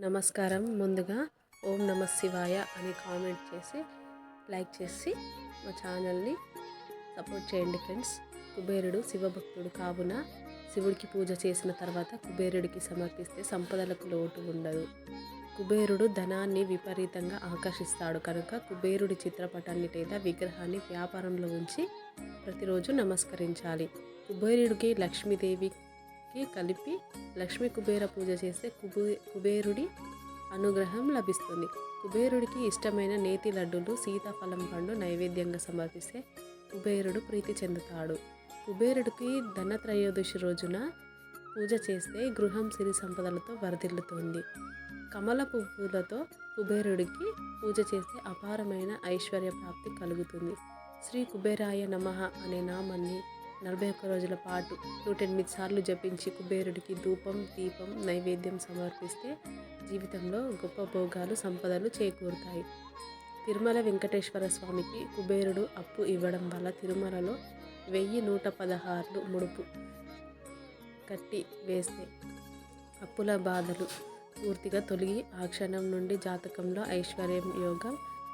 నమస్కారం. ముందుగా ఓం నమ శివాయ అని కామెంట్ చేసి లైక్ చేసి మా ఛానల్ని సపోర్ట్ చేయండి ఫ్రెండ్స్. కుబేరుడు శివభక్తుడు కావున శివుడికి పూజ చేసిన తర్వాత కుబేరుడికి సమర్పిస్తే సంపదలకు లోటు ఉండదు. కుబేరుడు ధనాన్ని విపరీతంగా ఆకర్షిస్తాడు. కనుక కుబేరుడి చిత్రపటాన్ని లేదా విగ్రహాన్ని వ్యాపారంలో ఉంచి ప్రతిరోజు నమస్కరించాలి. కుబేరుడికి లక్ష్మీదేవి కలిపి లక్ష్మీ కుబేర పూజ చేస్తే కుబే కుబేరుడి అనుగ్రహం లభిస్తుంది. కుబేరుడికి ఇష్టమైన నేతి లడ్డులు సీతాఫలం పండు నైవేద్యంగా సమర్పిస్తే కుబేరుడు ప్రీతి చెందుతాడు. కుబేరుడికి ధనత్రయోదశి రోజున పూజ చేస్తే గృహం సిరి సంపదలతో వరదిల్లుతుంది కమల పువ్వులతో కుబేరుడికి పూజ చేస్తే అపారమైన ఐశ్వర్య ప్రాప్తి కలుగుతుంది. శ్రీ కుబేరాయ నమః అనే నామాన్ని నలభై ఒక్క రోజుల పాటు నూట ఎనిమిది సార్లు జపించి కుబేరుడికి ధూపం దీపం నైవేద్యం సమర్పిస్తే జీవితంలో గొప్ప భోగాలు సంపదలు చేకూరుతాయి. తిరుమల వెంకటేశ్వర స్వామికి కుబేరుడు అప్పు ఇవ్వడం వల్ల తిరుమలలో వెయ్యి నూట పదహారులు ముడుపు కట్టి వేస్తే అప్పుల బాధలు పూర్తిగా తొలగి ఆ క్షణం నుండి జాతకంలో ఐశ్వర్యం యోగం